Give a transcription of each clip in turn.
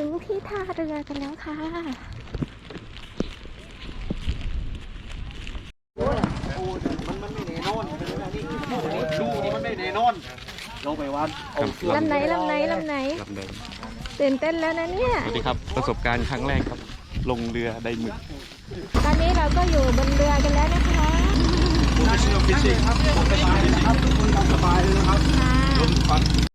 ตอนนี้เราก็ถึงที่ท่าเรือกันแล้วค่ะมันไม่แน่นอนดูนี่มันไม่แน่นอนลงไปวันเอาเสื้อลำไหนลำไหนลำไหนลำเดิมตื่นเต้นแล้วนะเนี่ย สวัสดีครับ ประสบการณ์ครั้งแรกครับ ลงเรือไดหมึกตอนนี้เราก็อยู่บนเรือกันแล้วนะคะ professional fishing ครับสบายเลยนะครับทุกคนสบายเลยนะครับ ค่ะ ลมฟัน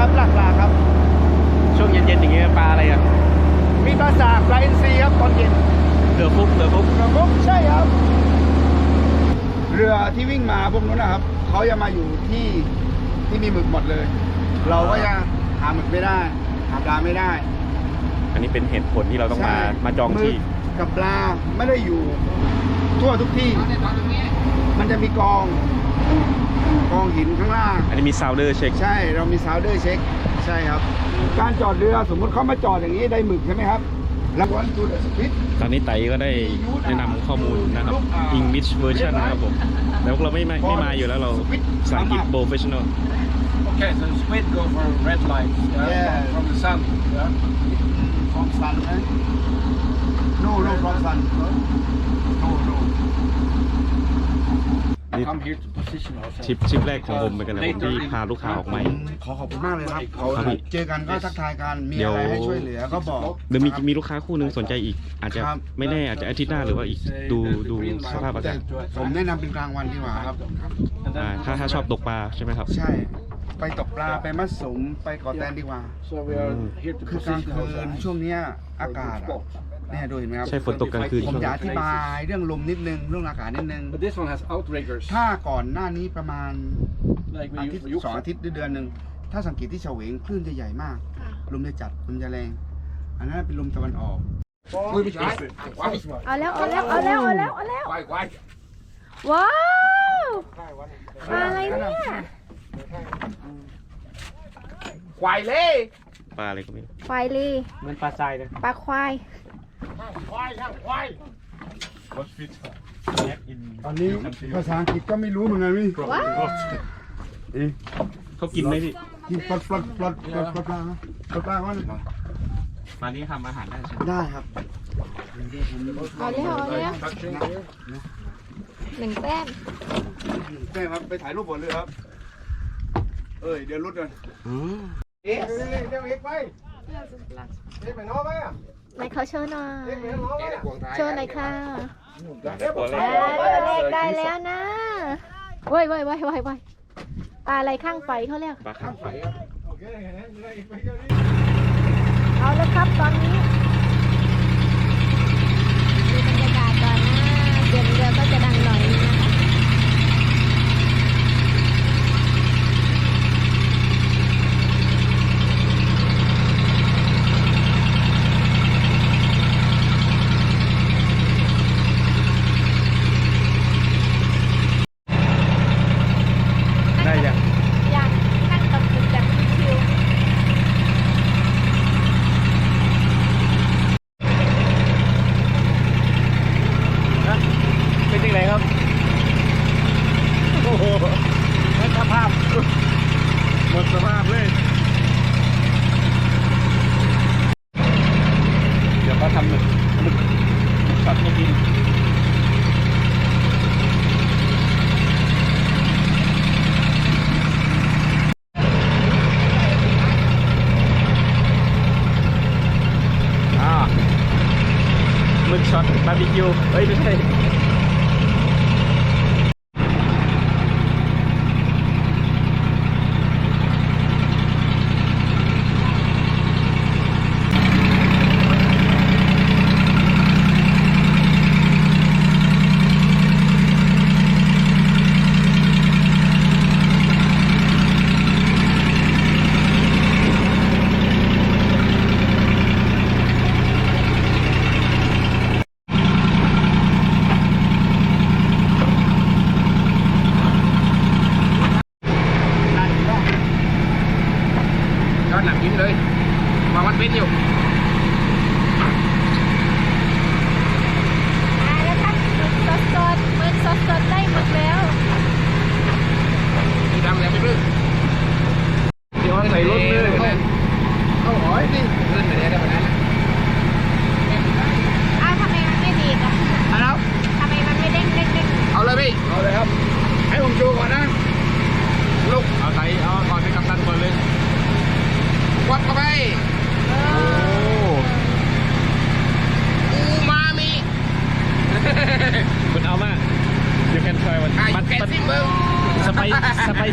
ครับหลักลาครับ ช่วงเย็นๆอย่างเงี้ยปลาอะไรอะมีปลาสากปลาอินทรีครับตอนเย็นเรือฟุกเรือฟุกครับใช่ครับ เรือที่วิ่งมาพวกนู้นนะครับเขาจะมาอยู่ที่ที่มีหมึกหมดเลย เราก็จะหาหมึกไม่ได้ หาปลาไม่ได้อันนี้เป็นเหตุผลที่เราต้องมาใช่มาจองที่หมึกกับปลาไม่ได้อยู่ ทั่วทุกที่ มันจะมีกอง กองหินข้างล่าง อันนี้มีซาวเดอร์เช็ค ใช่เรามีซาวเดอร์เช็ค ใช่ครับ การจอดเรือสมมติเขามาจอดอย่างนี้ได้หมึกใช่ไหมครับแล้ววันจูดสปิดตอนนี้ไต่ก็ได้แนะนำข้อมูลนะครับ English version นะครับผมแล้วเราไม่มาไม่มาอยู่แล้วเราภาษาอังกฤษ professional Okay, so squid go for red light yeah, Yeah. From, from the sun. Yeah. from sun นะ no no from sun no no This- Come here to position ourselves. ทริปทริปแรกของผมเหมือนกันนะผมที่พาลูกค้าออกใหม่ ขอขอบคุณมากเลยครับเขาครับพี่เจอกันก็ทักทายกันมีเดี๋ยว อะไรให้ช่วยเหลือก็บอกเดี๋ยวมีนะครับ มีลูกค้าคู่หนึ่งสนใจอีก อาจจะครับ ไม่แน่อาจจะอาทิตย์หน้าหรือว่าอีกดูดูสภาพอาแต่กาศผมแนะนำเป็นกลางวันดีกว่าครับ And อ่า then ถ้าถ้าชอบตกปลาใช่ไหมครับ ใช่ ไปตกปลาไปมัดสมไปเกาะแตนดีกว่า so we are Mm. here to คือกลาง position คืน ourselves. ช่วงเนี้ยอากาศอะ เนี่ยดูเห็นไหมครับใช่ฝนตกกลางคืน ผมช่วงจะอธิบายเรื่องลมนิดนึงเรื่องอากาศนิดนึง But this one has outriggers. ถ้าก่อนหน้านี้ประมาณ Like อา we ทิตย์ use สองอาทิตย์หรือเดือนหนึ่งถ้าสังเกตที่เฉวงคลื่นจะใหญ่มาก ลมจะจัดลมจะแรง อันนั้นเป็นลมตะวันออก เอาแล้วเอาแล้วเอาแล้วเอาแล้วเอาแล้วว้าวปลาอะไรเนี่ยควายเล่ปลาอะไรก็ไม่รู้ควายลีเหมือนปลาทรายเลยปลาควาย ควายช่าย What fit ตอนนี้ ภาษาอังกฤษก็ไม่รู้เหมือนกันพี่ from เขากินไหมพี่กินปลดปลดปลดปลดปลดปลาปลดปลาว่นมานี้ทำอาหารได้ใช่ไหมได้ครับ เอาเร็วเอาเร็วองหนึ่งแต้มแม่ครับไปถ่ายรูปหมดเลยครับ เอ้ยเดี๋ยวรุดกันเอ๊ะเดี๋ยวเอกไปเอกไปน้อไปอะ ไหนเขาโชว์หน่อยเอ็กไปน้องไหมอะโชว์หน่อยค่ะตัวแรอ่ากตัวเลขได้แล้วนะเว้ยเว้ยเว้ยเว้ยเว้ยปลาอะไรข้างไฟเขาเรียกปลาข้างไฟโอเคเห็นไหมเรือเอ็กไปเยอะนี่เอาแล้วครับตอนนี้ กัดไม่กินมึกช็อตบาร์บีคิวเอ้ยไม่ใช่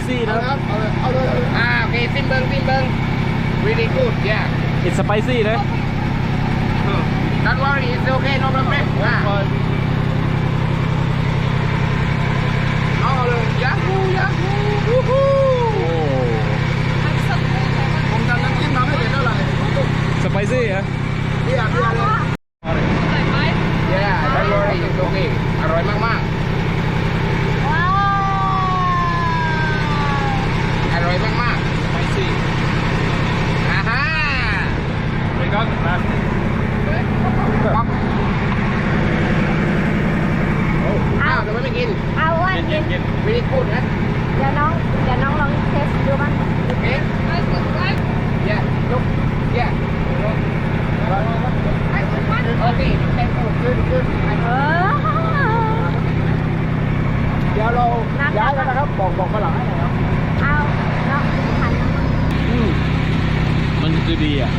spicy นะคครัรับเอาเลยเอาเลยเอาเลยอ่าโอเคซิมเบิงซิมเบิง really good yeah it's spicy นะ don't worry it's okay no problem ว่างเอาเลยยาฮูยาฮู Bulan. Janong, janong long test dua ban. Okay. Yeah. Look. Yeah. Okay. Thank you. Good. Good. เดี๋ยวเราย้ายแล้วนะครับบอกบอกกันหลังให้หน่อยครับเอาเนาะมันคือดีอ่ะ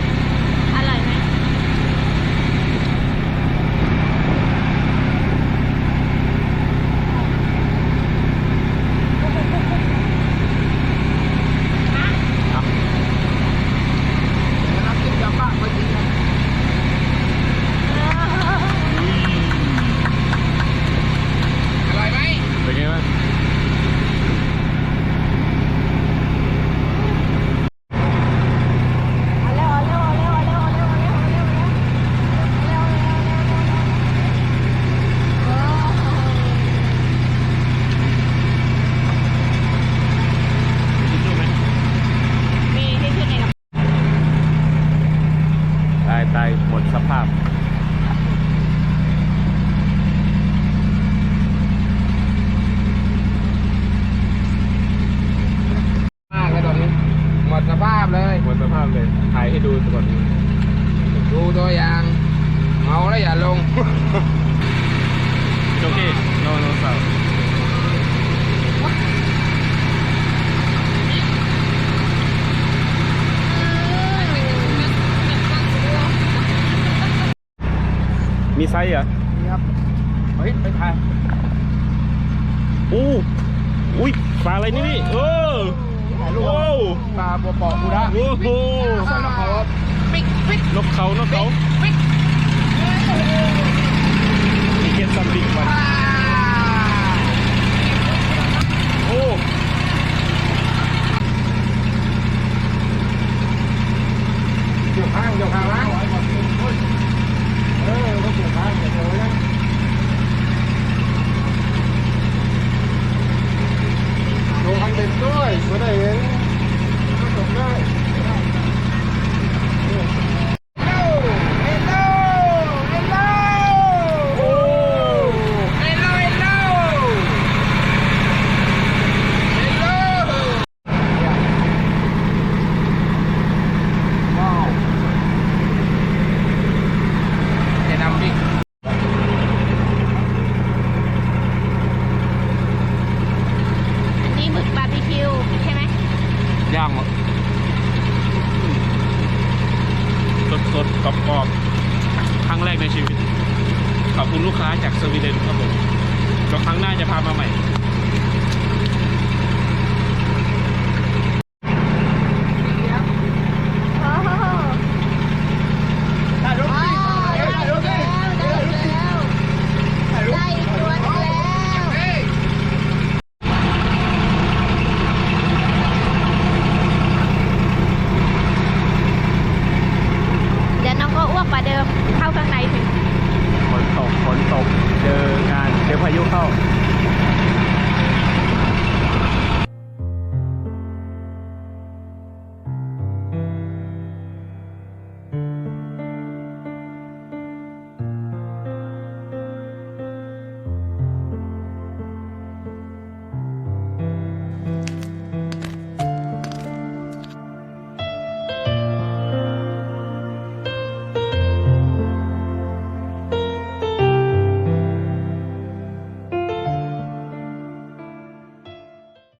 ลง โอเคโนโนสาวมีไซส์เหรอมีครับ เฮ้ย ไปถ่ายอู้อุ้ยปลาอะไรนี่นี่เออถ่าโอ้ปลาปอกกูนะโอ้โหนกเขานกเขานกเขา hit some big one. Oh. Chịu hàng, chịu hàng á. ชีวิต ขอบคุณลูกค้าจากสวีเดนครับผมเครั้งหน้าจะพามาใหม่